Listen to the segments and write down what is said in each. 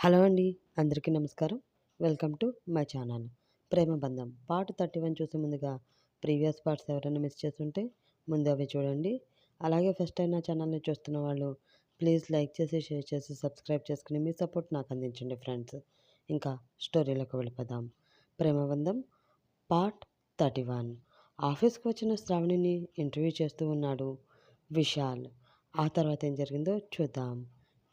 Hello అండి అందరికీ నమస్కారం. Welcome to my channel. ప్రేమ బంధం. పార్ట్ థర్టీ వన్ చూసే ముందుగా ప్రీవియస్ పార్ట్స్ ఎవరైనా మిస్ చేస్తుంటే ముందు అవి చూడండి. అలాగే ఫస్ట్ టైం నా ఛానల్ని చూస్తున్న వాళ్ళు ప్లీజ్ లైక్ చేసి షేర్ చేసి సబ్స్క్రైబ్ చేసుకుని మీ సపోర్ట్ నాకు అందించండి ఫ్రెండ్స్. ఇంకా స్టోరీలోకి వెళ్ళిపోదాం. Premabandham part thirty one. ఆఫీస్కి వచ్చిన శ్రావణిని ఇంటర్వ్యూ చేస్తూ ఉన్నాడు విశాల్. ఆ తర్వాత ఏం జరిగిందో చూద్దాం.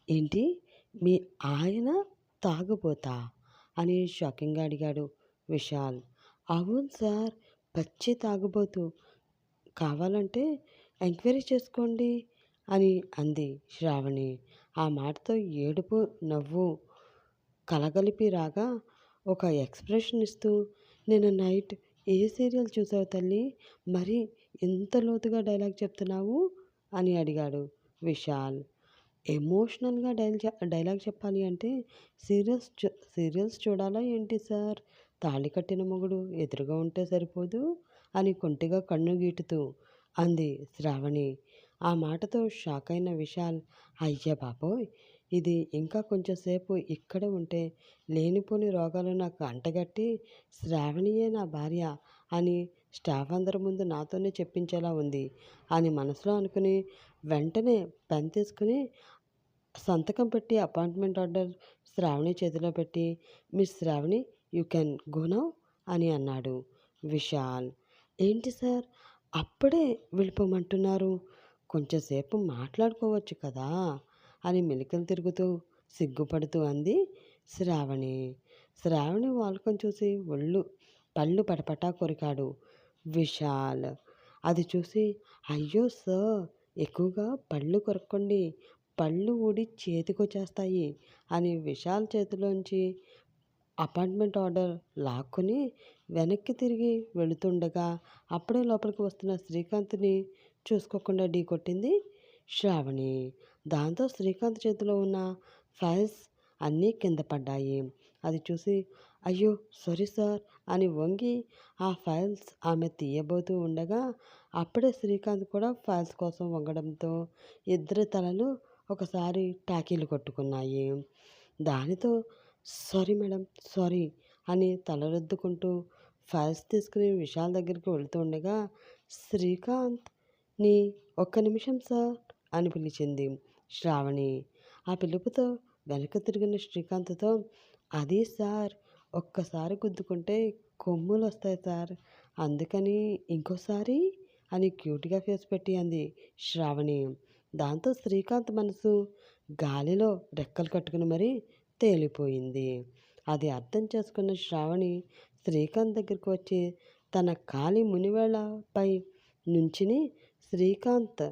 ఏంటి? మీ ఆయన తాగుబోతా? అని షాకింగ్గా అడిగాడు విశాల్. అవును సార్ పచ్చి తాగుబోతు. కావాలంటే ఎంక్వైరీ చేసుకోండి అని అంది శ్రావణి. ఆ మాటతో ఏడుపు నవ్వు కలగలిపి రాగా ఒక ఎక్స్ప్రెషన్ ఇస్తూ నేను నైట్ ఏ సీరియల్ చూసావు తల్లి? మరి ఎంత లోతుగా డైలాగ్ చెప్తున్నావు? అని అడిగాడు విశాల్. ఎమోషనల్గా డైల్ డైలాగ్ చెప్పాలి అంటే సీరియల్స్ సీరియల్స్ చూడాలా ఏంటి సార్? తాళి కట్టిన మొగుడు ఎదురుగా ఉంటే సరిపోదు అని కొంటిగా కన్ను గీటుతూ అంది శ్రావణి. ఆ మాటతో షాక్ అయిన విశాల్ అయ్యా బాబోయ్! ఇది ఇంకా కొంచెంసేపు ఇక్కడ ఉంటే లేనిపోని రోగాలు నాకు అంటగట్టి శ్రావణియే నా భార్య అని స్టాఫ్ అందరి ముందు నాతోనే చెప్పించేలా ఉంది అని మనసులో అనుకుని వెంటనే పెన్ తీసుకుని సంతకం పెట్టి అపాయింట్మెంట్ ఆర్డర్ శ్రావణి చేతిలో పెట్టి miss Shravani you can go అని అన్నాడు విశాల్. ఏంటి సార్? అప్పుడే వెళ్ళిపోమంటున్నారు. కొంచెంసేపు మాట్లాడుకోవచ్చు కదా అని మెలికలు తిరుగుతూ సిగ్గుపడుతూ అంది శ్రావణి. శ్రావణి వాళ్ళకం చూసి ఒళ్ళు పళ్ళు పటపటా కొరికాడు విశాల్. అది చూసి అయ్యో సార్ ఎక్కువగా పళ్ళు కొరక్కండి పళ్ళు ఊడి చేతికొచ్చేస్తాయి అని విశాల్ చేతిలోంచి అపాయింట్మెంట్ ఆర్డర్ లాక్కుని వెనక్కి తిరిగి వెళుతుండగా అప్పుడే లోపలికి వస్తున్న శ్రీకాంత్ని చూసుకోకుండా ఢీ కొట్టింది శ్రావణి. దాంతో శ్రీకాంత్ చేతిలో ఉన్న ఫైల్స్ అన్నీ కింద పడ్డాయి. అది చూసి అయ్యో సారీ సార్ అని వంగి ఆ ఫైల్స్ ఆమె తీయబోతూ ఉండగా అప్పుడే శ్రీకాంత్ కూడా ఫైల్స్ కోసం వంగడంతో ఇద్దరి తలలు ఒకసారి టాకీలు కొట్టుకున్నాయి. దానితో సారీ మేడం సారీ అని తలరుద్దుకుంటూ ఫైల్స్ తీసుకుని విశాల్ దగ్గరికి వెళుతుండగా శ్రీకాంత్ని ఒక్క నిమిషం సార్ అని పిలిచింది శ్రావణి. ఆ పిలుపుతో వెనక తిరిగిన శ్రీకాంత్తో అది సార్ ఒక్కసారి గుద్దుకుంటే కొమ్ములు వస్తాయి సార్ అందుకని ఇంకోసారి అని క్యూట్గా ఫేస్ పెట్టి అంది శ్రావణి. దాంతో శ్రీకాంత్ మనసు గాలిలో రెక్కలు కట్టుకుని మరీ తేలిపోయింది. అది అర్థం చేసుకున్న శ్రావణి శ్రీకాంత్ దగ్గరికి వచ్చి తన కాలి మునివేళపై నుంచిని శ్రీకాంత్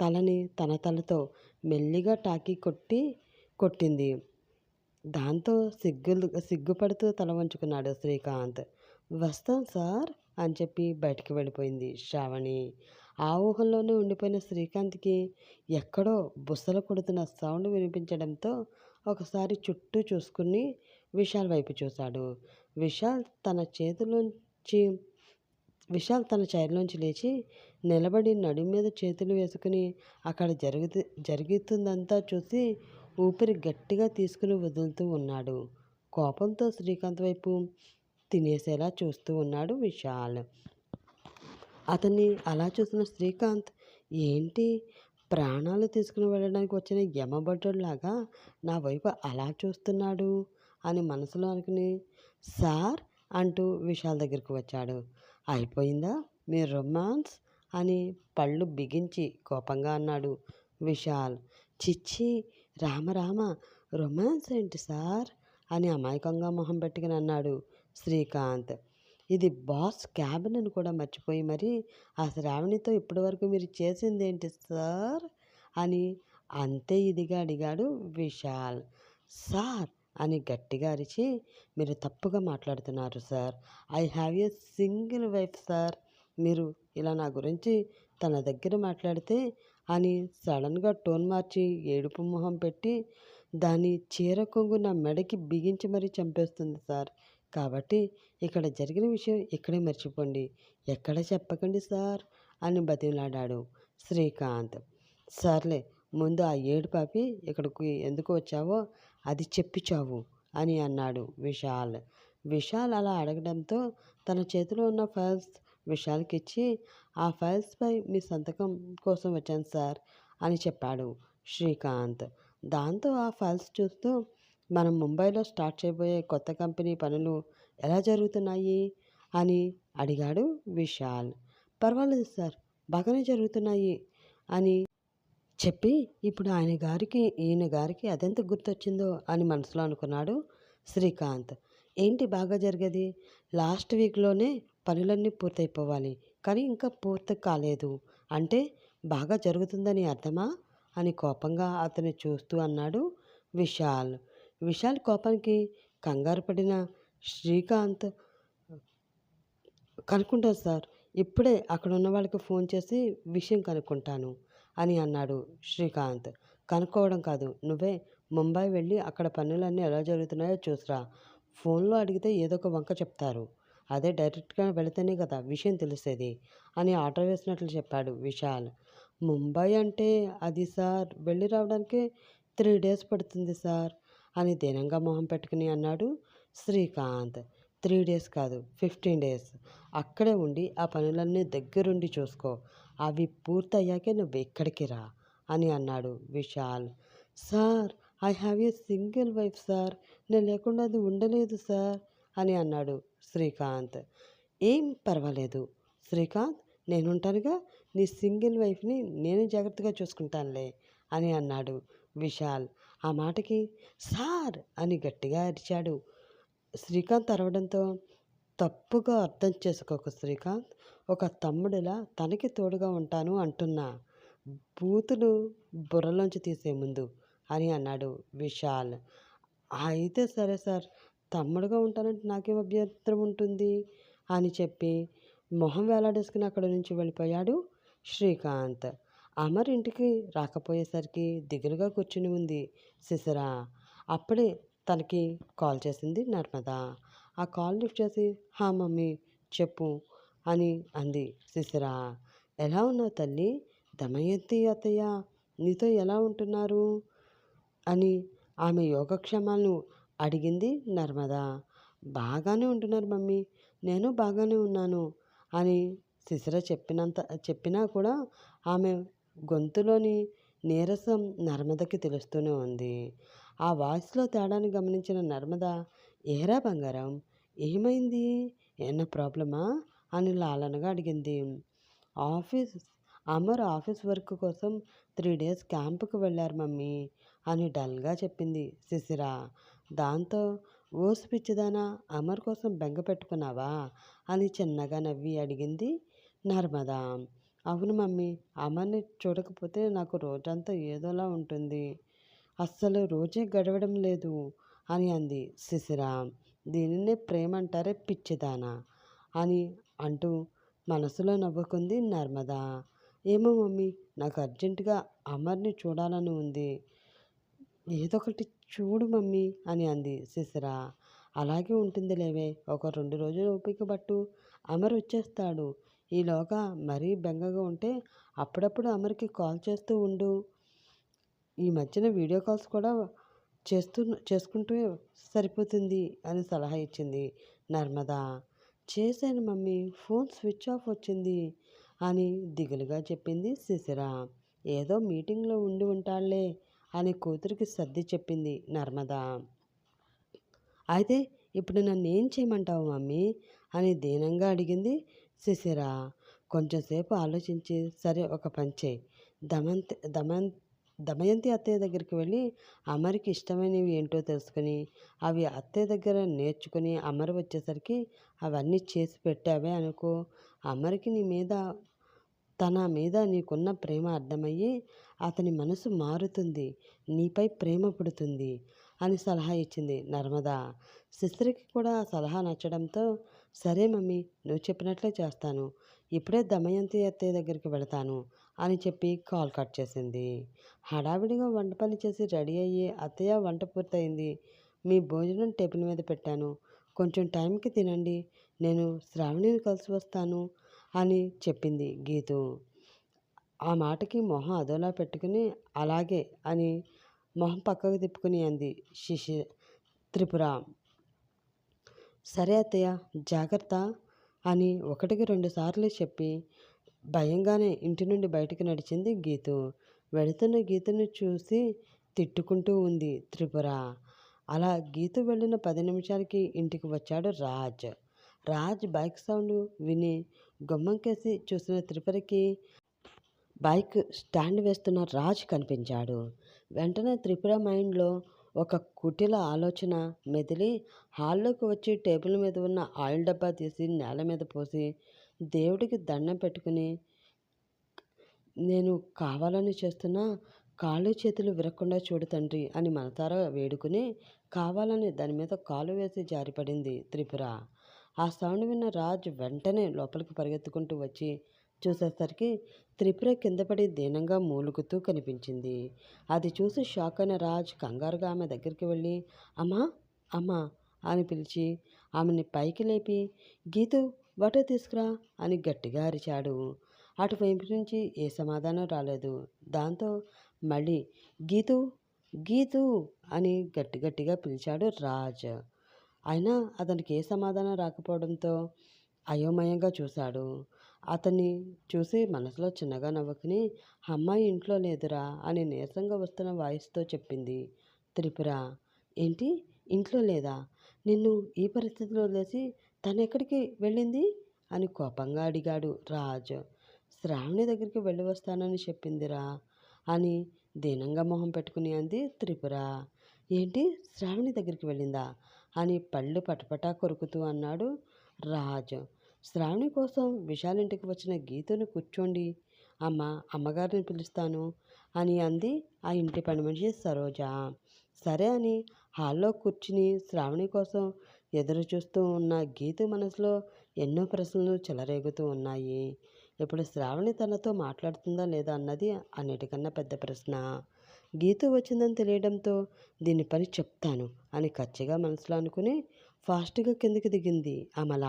తలని తన తలతో మెల్లిగా టాకీ కొట్టి కొట్టింది. దాంతో సిగ్గులు సిగ్గుపడుతూ తల వంచుకున్నాడు శ్రీకాంత్. వస్తాం సార్ అని చెప్పి బయటికి వెళ్ళిపోయింది శ్రావణి. ఆ ఊహల్లోనే ఉండిపోయిన శ్రీకాంత్కి ఎక్కడో బుసలు కొడుతున్న సౌండ్ వినిపించడంతో ఒకసారి చుట్టూ చూసుకుని విశాల్ వైపు చూశాడు. విశాల్ తన చేతిలోంచి విశాల్ తన చైర్లోంచి లేచి నిలబడి నడుము మీద చేతులు వేసుకుని అక్కడ జరుగుతు జరుగుతుందంతా చూసి ఊపిరి గట్టిగా తీసుకుని వదులుతూ ఉన్నాడు. కోపంతో శ్రీకాంత్ వైపు తినేసేలా చూస్తూ ఉన్నాడు విశాల్. అతన్ని అలా చూసిన శ్రీకాంత్ ఏంటి? ప్రాణాలు తీసుకుని వెళ్ళడానికి వచ్చిన యమభటుడిలాగా నా వైపు అలా చూస్తున్నాడు? అని మనసులో అనుకుని సార్ అంటూ విశాల్ దగ్గరికి వచ్చాడు. అయిపోయిందా? మీ రొమాన్స్? అని పళ్ళు బిగించి కోపంగా అన్నాడు విశాల్. చిచ్చి రామరామ రొమాన్స్ ఏంటి సార్? అని అమాయకంగా మొహం పెట్టుకుని అన్నాడు శ్రీకాంత్. ఇది బాస్ క్యాబిన్ అని కూడా మర్చిపోయి మరి ఆ శ్రావణితో ఇప్పటివరకు మీరు చేసింది ఏంటి సార్? అని అంతే ఇదిగా అడిగాడు విశాల్. సార్ అని గట్టిగా అరిచి మీరు తప్పుగా మాట్లాడుతున్నారు sir. I have a single wife sir. మీరు ఇలా నా గురించి తన దగ్గర మాట్లాడితే అని సడన్గా టోన్ మార్చి ఏడుపు మొహం పెట్టి దాని చీర కొంగు నా మెడకి బిగించి మరీ చంపేస్తుంది సార్. కాబట్టి ఇక్కడ జరిగిన విషయం ఇక్కడే మర్చిపోండి. ఎక్కడ చెప్పకండి సార్? అని బతిమలాడాడు శ్రీకాంత్. సర్లే ముందు ఆ ఏడు పాపి ఇక్కడికి ఎందుకు వచ్చావో అది చెప్పిచావు అని అన్నాడు విశాల్. విశాల్ అలా అడగడంతో తన చేతిలో ఉన్న ఫైల్స్ విశాల్కి ఇచ్చి ఆ ఫైల్స్పై మీ సంతకం కోసం వచ్చాను సార్ అని చెప్పాడు శ్రీకాంత్. దాంతో ఆ ఫైల్స్ చూస్తూ మనం ముంబైలో స్టార్ట్ చేయబోయే కొత్త కంపెనీ పనులు ఎలా జరుగుతున్నాయి? అని అడిగాడు విశాల్. పర్వాలేదు సార్ బాగానే జరుగుతున్నాయి అని చెప్పి ఇప్పుడు ఆయన గారికి ఈయన గారికి అదెంత గుర్తొచ్చిందో అని మనసులో అనుకున్నాడు శ్రీకాంత్. ఏంటి బాగా జరిగేది? లాస్ట్ వీక్లోనే పనులన్నీ పూర్తయిపోవాలి కానీ ఇంకా పూర్తి కాలేదు. అంటే బాగా జరుగుతుందని అర్థమా? అని కోపంగా అతన్ని చూస్తూ అన్నాడు విశాల్. విశాల్ కోపానికి కంగారు పడిన శ్రీకాంత్ కనుక్కుంటాను సార్ ఇప్పుడే అక్కడ ఉన్న వాళ్ళకి ఫోన్ చేసి విషయం కనుక్కుంటాను అని అన్నాడు శ్రీకాంత్. కనుక్కోవడం కాదు నువ్వే ముంబై వెళ్ళి అక్కడ పనులన్నీ ఎలా జరుగుతున్నాయో చూసిరా. ఫోన్లో అడిగితే ఏదో ఒక వంక చెప్తారు. అదే డైరెక్ట్గా వెళితేనే కదా విషయం తెలిసేది అని ఆర్డర్ వేసినట్లు చెప్పాడు విశాల్. ముంబై అంటే అది సార్ వెళ్ళి రావడానికి త్రీ డేస్ పడుతుంది సార్. అని దీనంగా మొహం పెట్టుకుని అన్నాడు శ్రీకాంత్. త్రీ డేస్ కాదు ఫిఫ్టీన్ డేస్. అక్కడే ఉండి ఆ పనులన్నీ దగ్గరుండి చూసుకో. అవి పూర్తయ్యాకే నువ్వు ఇక్కడికి రా అని అన్నాడు Vishal. Sir I have a single wife sir. నేను లేకుండా అది ఉండలేదు సార్ అని అన్నాడు శ్రీకాంత్. ఏం పర్వాలేదు. శ్రీకాంత్ నేనుంటానుగా. నీ సింగిల్ వైఫ్ని నేను జాగ్రత్తగా చూసుకుంటానులే అని అన్నాడు విశాల్. ఆ మాటకి సార్ అని గట్టిగా అరిచాడు. శ్రీకాంత్ అరవడంతో తప్పుగా అర్థం చేసుకోక శ్రీకాంత్. ఒక తమ్ముడిలా తనకి తోడుగా ఉంటాను అంటున్నా. బూతులు బుర్రలోంచి తీసే ముందు అని అన్నాడు విశాల్. అయితే సరే సార్ తమ్ముడుగా ఉంటానంటే నాకేం అభ్యంతరం ఉంటుంది? అని చెప్పి మొహం వేలాడేసుకుని అక్కడి నుంచి వెళ్ళిపోయాడు శ్రీకాంత్. అమర్ ఇంటికి రాకపోయేసరికి దిగులుగా కూర్చుని ఉంది. శిశిర అప్పుడే తనకి కాల్ చేసింది నర్మద. ఆ కాల్ లిఫ్ట్ చేసి హా మమ్మీ చెప్పు అని అంది. శిశిర ఎలా ఉన్నావు తల్లి? దమయంతి అత్తయ్య నీతో ఎలా ఉంటున్నారు? అని ఆమె యోగక్షేమాలను అడిగింది నర్మద. బాగానే ఉంటున్నారు మమ్మీ నేను బాగానే ఉన్నాను అని శిశిర చెప్పినంత చెప్పినా కూడా ఆమె గొంతులోని నీరసం నర్మదకి తెలుస్తూనే ఉంది. ఆ వాయిస్లో తేడాని గమనించిన నర్మద ఏరా బంగారం ఏమైంది? ఏమన్నా ప్రాబ్లమా? అని లాలనగా అడిగింది. ఆఫీస్ అమర్ ఆఫీస్ వర్క్ కోసం త్రీ డేస్ క్యాంపుకు వెళ్ళారు మమ్మీ అని డల్గా చెప్పింది శిశిర. దాంతో ఓసి పిచ్చిదానా అమర్ కోసం బెంగ పెట్టుకున్నావా? అని చిన్నగా నవ్వి అడిగింది నర్మదా. అవును మమ్మీ. అమర్ని చూడకపోతే నాకు రోజంతా ఏదోలా ఉంటుంది. అస్సలు రోజే గడవడం లేదు అని అంది. శిశిర దీనినే ప్రేమ అంటారే పిచ్చిదానా అని అంటూ మనసులో నవ్వుకుంది నర్మదా. ఏమో మమ్మీ నాకు అర్జెంటుగా అమర్ని చూడాలని ఉంది. ఏదో ఒకటి చూడు మమ్మీ అని అంది శిశిర. అలాగే ఉంటుంది లేవే ఒక రెండు రోజులు ఓపిక పట్టు. అమర్ వచ్చేస్తాడు ఈలోగా మరీ బెంగగా ఉంటే అప్పుడప్పుడు అమర్కి కాల్ చేస్తూ ఉండు. ఈ మధ్యన వీడియో కాల్స్ కూడా చేస్తూ చేసుకుంటూ సరిపోతుంది అని సలహా ఇచ్చింది నర్మదా. చేశాను మమ్మీ ఫోన్ స్విచ్ ఆఫ్ వచ్చింది అని దిగులుగా చెప్పింది శిశిర. ఏదో మీటింగ్లో ఉండి ఉంటాడులే అని కూతురికి సర్ది చెప్పింది నర్మదా. అయితే ఇప్పుడు నన్ను ఏం చేయమంటావు మమ్మీ అని దీనంగా అడిగింది శిశిరా కొంచెంసేపు ఆలోచించి సరే ఒక పని చేయి. దమంతి దమన్ దమయంతి అత్తయ్య దగ్గరికి వెళ్ళి అమరికి ఇష్టమైనవి ఏంటో తెలుసుకొని అవి అత్తయ్య దగ్గర నేర్చుకుని అమరు వచ్చేసరికి అవన్నీ చేసి పెట్టావే అనుకో. అమరికి నీ మీద తన మీద నీకున్న ప్రేమ అర్థమయ్యి అతని మనసు మారుతుంది. నీపై ప్రేమ పుడుతుంది అని సలహా ఇచ్చింది నర్మదా. సిస్టర్కి కూడా ఆ సలహా నచ్చడంతో సరే మమ్మీ నువ్వు చెప్పినట్లే చేస్తాను. ఇప్పుడే దమయంతి అత్తయ్య దగ్గరికి వెళతాను అని చెప్పి కాల్ కట్ చేసింది. హడావిడిగా వంట పని చేసి రెడీ అయ్యి అత్తయ్య వంట పూర్తయింది. మీ భోజనం టేబుల్ మీద పెట్టాను. కొంచెం టైంకి తినండి. నేను శ్రావణిని కలిసి వస్తాను అని చెప్పింది గీతు. ఆ మాటకి మొహం అదోలా పెట్టుకుని అలాగే అని మొహం పక్కకు తిప్పుకుని అంది శిశి త్రిపుర సరే అత్తయ్య జాగ్రత్త అని ఒకటికి రెండు సార్లు చెప్పి భయంగానే ఇంటి నుండి బయటికి నడిచింది గీతు. వెళుతున్న గీతను చూసి తిట్టుకుంటూ ఉంది త్రిపుర. అలా గీతు వెళ్ళిన పది నిమిషాలకి ఇంటికి వచ్చాడు రాజ్. రాజ్ బైక్ సౌండ్ విని గుమ్మంకేసి చూసిన త్రిపురకి బైక్ స్టాండ్ వేస్తున్న రాజ్ కనిపించాడు. వెంటనే త్రిపుర మైండ్లో ఒక కుటిల ఆలోచన మెదిలి హాల్లోకి వచ్చి టేబుల్ మీద ఉన్న ఆయిల్ డబ్బా తీసి నేల మీద పోసి దేవుడికి దండం పెట్టుకుని నేను కావాలని చేస్తున్నా కాళ్ళు చేతులు విరక్కుండా చూడు తండ్రి అని మనసారా వేడుకుని కావాలని దాని మీద కాలు వేసి జారిపడింది త్రిపుర ఆ సౌండ్ విన్న రాజ్ వెంటనే లోపలికి పరిగెత్తుకుంటూ వచ్చి చూసేసరికి త్రిపుర కిందపడి దీనంగా మూలుగుతూ కనిపించింది. అది చూసి షాక్ అయిన రాజ్ కంగారుగా ఆమె దగ్గరికి వెళ్ళి అమ్మా అమ్మా అని పిలిచి ఆమెని పైకి లేపి గీతు వాటర్ తీసుకురా అని గట్టిగా అరిచాడు. అటువైపు నుంచి ఏ సమాధానం రాలేదు. దాంతో మళ్ళీ గీతు గీతు అని గట్టి గట్టిగా పిలిచాడు రాజ్. అయినా అతనికి ఏ సమాధానం రాకపోవడంతో అయోమయంగా చూశాడు. అతన్ని చూసి మనసులో చిన్నగా నవ్వుకుని అమ్మాయి ఇంట్లో లేదురా అని నీరసంగా వస్తున్న వాయిస్తో చెప్పింది త్రిపుర. ఏంటి? ఇంట్లో లేదా? నిన్ను ఈ పరిస్థితిలో వదిలేసి తను ఎక్కడికి వెళ్ళింది? అని కోపంగా అడిగాడు రాజ్. శ్రావణి దగ్గరికి వెళ్ళి వస్తానని చెప్పిందిరా అని దీనంగా మొహం పెట్టుకుని అంది త్రిపుర. ఏంటి? శ్రావణి దగ్గరికి వెళ్ళిందా? అని పళ్ళు పటపటా కొరుకుతూ అన్నాడు రాజు. శ్రావణి కోసం విశాలింటికి వచ్చిన గీతను కూర్చోండి. అమ్మ అమ్మగారిని పిలుస్తాను అని అంది ఆ ఇంటి పని మనిషి సరోజ. సరే అని హాల్లో కూర్చుని శ్రావణి కోసం ఎదురు చూస్తూ ఉన్న గీత మనసులో ఎన్నో ప్రశ్నలు చెలరేగుతూ ఉన్నాయి. ఇప్పుడు శ్రావణి తనతో మాట్లాడుతుందా లేదా అన్నది అన్నిటికన్నా పెద్ద ప్రశ్న. గీతు వచ్చిందని తెలియడంతో దీని పని చెప్తాను అని ఖచ్చిగా మనసులో అనుకుని ఫాస్ట్గా కిందికి దిగింది అమల.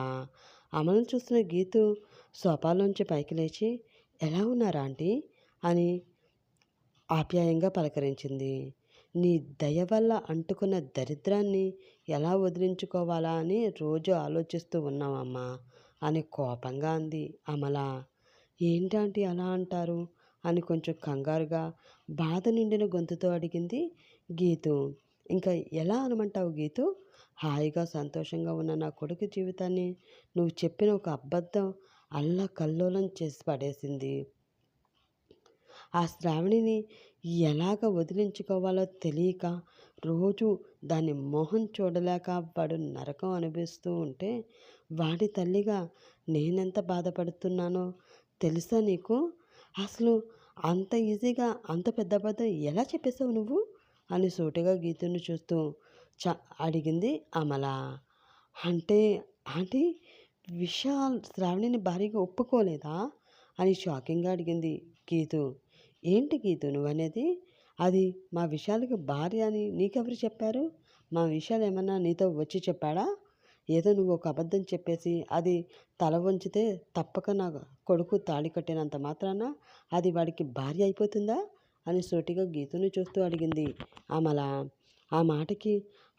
అమలను చూసిన గీతు సోపాలోంచి పైకి లేచి ఎలా ఉన్నారా ఆంటీ? అని ఆప్యాయంగా పలకరించింది. నీ దయ వల్ల అంటుకున్న దరిద్రాన్ని ఎలా వదిలించుకోవాలా అని రోజు ఆలోచిస్తూ ఉన్నామమ్మా అని కోపంగా అంది అమల. ఏంటంటే అలా అంటారు? అని కొంచెం కంగారుగా బాధ నిండిన గొంతుతో అడిగింది గీతు. ఇంకా ఎలా అనమంటావు గీతు? హాయిగా సంతోషంగా ఉన్న నా కొడుకు జీవితాన్ని నువ్వు చెప్పిన ఒక అబద్ధం అల్లా కల్లోలం చేసి పడేసింది. ఆ శ్రావణిని ఎలాగ వదిలించుకోవాలో తెలియక రోజు దాని మొహం చూడలేక వాడు నరకం అనిపిస్తూ ఉంటే వాడి తల్లిగా నేనెంత బాధపడుతున్నానో తెలుసా నీకు? అసలు అంత ఈజీగా అంత పెద్ద పెద్ద ఎలా చెప్పేసావు నువ్వు? అని సూటిగా గీతుని చూస్తూ చ అడిగింది అమల. అంటే ఆంటీ విశాల్ శ్రావణిని భారీగా ఒప్పుకోలేదా? అని షాకింగ్గా అడిగింది గీతు. ఏంటి గీతు నువ్వనేది? అది మా విశాల్కి భార్య అని నీకెవరు చెప్పారు? మా విషయాలు ఏమన్నా నీతో వచ్చి చెప్పాడా? ఏదో నువ్వు ఒక అబద్ధం చెప్పేసి అది తల వంచితే తప్పక నా కొడుకు తాళి కట్టినంత మాత్రాన అది వాడికి భార్య అయిపోతుందా? అని సోటిగా గీతుని చూస్తూ అడిగింది అమల. ఆ మాటకి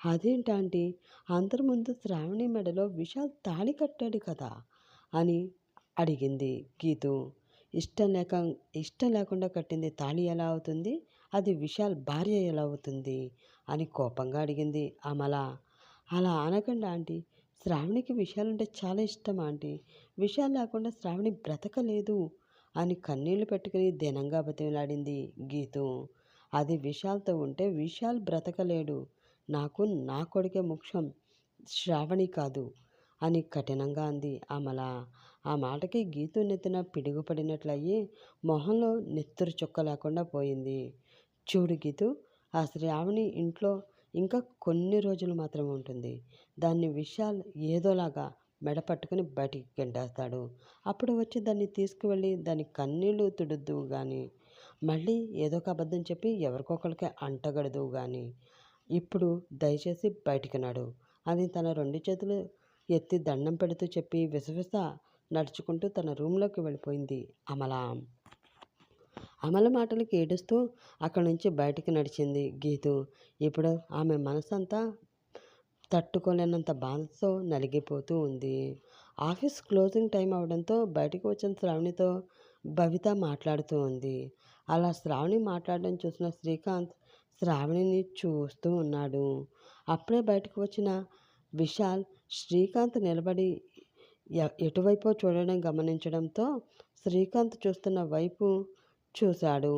అదేంటాంటి? అందరి ముందు శ్రావణి మెడలో విశాల్ తాళి కట్టాడు కదా? అని అడిగింది గీతు. ఇష్టం లేక ఇష్టం లేకుండా కట్టింది తాళి ఎలా అవుతుంది? అది విశాల్ భార్య ఎలా అవుతుంది? అని కోపంగా అడిగింది అమల. అలా అనకండి ఆంటీ? శ్రావణికి విషయాలంటే చాలా ఇష్టం ఆంటీ. విషయాలు లేకుండా శ్రావణి బ్రతకలేదు అని కన్నీళ్ళు పెట్టుకుని దినంగా బతిమలాడింది గీతు. అది విశాల్తో ఉంటే విశాల్ బ్రతకలేడు. నాకు నా కొడుకే ముఖ్యం. శ్రావణి కాదు అని కఠినంగా అంది అమల. ఆ మాటకి గీతు నెత్తిన పిడుగుపడినట్లయి మొహంలో నెత్తురు చుక్క లేకుండా పోయింది. చూడు గీతు ఆ శ్రావణి ఇంట్లో ఇంకా కొన్ని రోజులు మాత్రమే ఉంటుంది. దాన్ని విశాల్ ఏదోలాగా మెడ పట్టుకుని బయటికి గెంటేస్తాడు. అప్పుడు వచ్చి దాన్ని తీసుకువెళ్ళి దాని కన్నీళ్ళు తుడుద్దు కానీ మళ్ళీ ఏదో ఒక అబద్ధం చెప్పి ఎవరికొకరికి అంటగడదు కానీ ఇప్పుడు దయచేసి బయటికి నడు. అని తన రెండు చేతులు ఎత్తి దండం పెడుతూ చెప్పి విసవిస నడుచుకుంటూ తన రూమ్లోకి వెళ్ళిపోయింది అమల అమల మాటలకి ఏడుస్తూ అక్కడి నుంచి బయటికి నడిచింది గీతు. ఇప్పుడు ఆమె మనసంతా తట్టుకోలేనంత బాధతో నలిగిపోతూ ఉంది. ఆఫీస్ క్లోజింగ్ టైం అవడంతో బయటకు వచ్చిన శ్రావణితో భవిత మాట్లాడుతూ ఉంది. అలా శ్రావణి మాట్లాడడం చూసిన శ్రీకాంత్ శ్రావణిని చూస్తూ ఉన్నాడు. అప్పుడే బయటకు వచ్చిన విశాల్ శ్రీకాంత్ నిలబడి ఎటువైపో చూడడం గమనించడంతో శ్రీకాంత్ చూస్తున్న వైపు చూశాడు.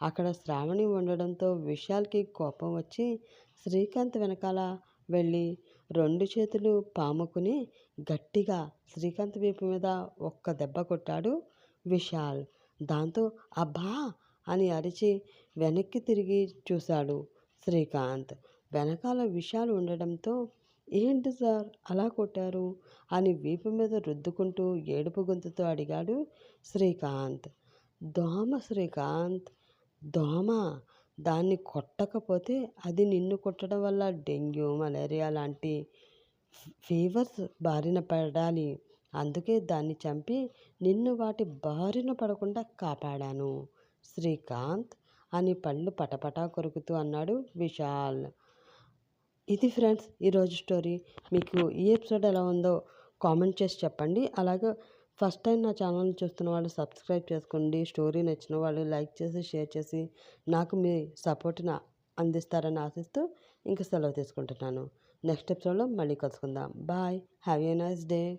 అక్కడ శ్రావణి ఉండడంతో విశాల్కి కోపం వచ్చి శ్రీకాంత్ వెనకాల వెళ్ళి రెండు చేతులు పాముకుని గట్టిగా శ్రీకాంత్ వీపు మీద ఒక్క దెబ్బ కొట్టాడు. విశాల్. దాంతో అబ్బా! అని అరిచి వెనక్కి తిరిగి చూశాడు శ్రీకాంత్. వెనకాల విశాల్ ఉండడంతో ఏంటి సార్ అలా కొట్టారు? అని వీపు మీద రుద్దుకుంటూ ఏడుపు గొంతుతో అడిగాడు శ్రీకాంత్. దోమ శ్రీకాంత్! దోమ! దాన్ని కొట్టకపోతే అది నిన్ను కొట్టడం వల్ల డెంగ్యూ మలేరియా లాంటి ఫీవర్స్ బారిన పడాలి. అందుకే దాన్ని చంపి నిన్ను వాటి బారిన పడకుండా కాపాడాను. శ్రీకాంత్ అని పళ్ళు పటపటా కొరుకుతూ అన్నాడు విశాల్. ఇది ఫ్రెండ్స్ ఈరోజు స్టోరీ. మీకు ఈ ఎపిసోడ్ ఎలా ఉందో కామెంట్ చేసి చెప్పండి. అలాగే ఫస్ట్ టైం నా ఛానల్ని చూస్తున్న వాళ్ళు సబ్స్క్రైబ్ చేసుకోండి. స్టోరీ నచ్చిన వాళ్ళు లైక్ చేసి షేర్ చేసి నాకు మీ సపోర్ట్ని అందిస్తారని ఆశిస్తూ ఇంకా సెలవు తీసుకుంటున్నాను. నెక్స్ట్ ఎపిసోడ్లో మళ్ళీ కలుసుకుందాం. Bye. Have a nice day.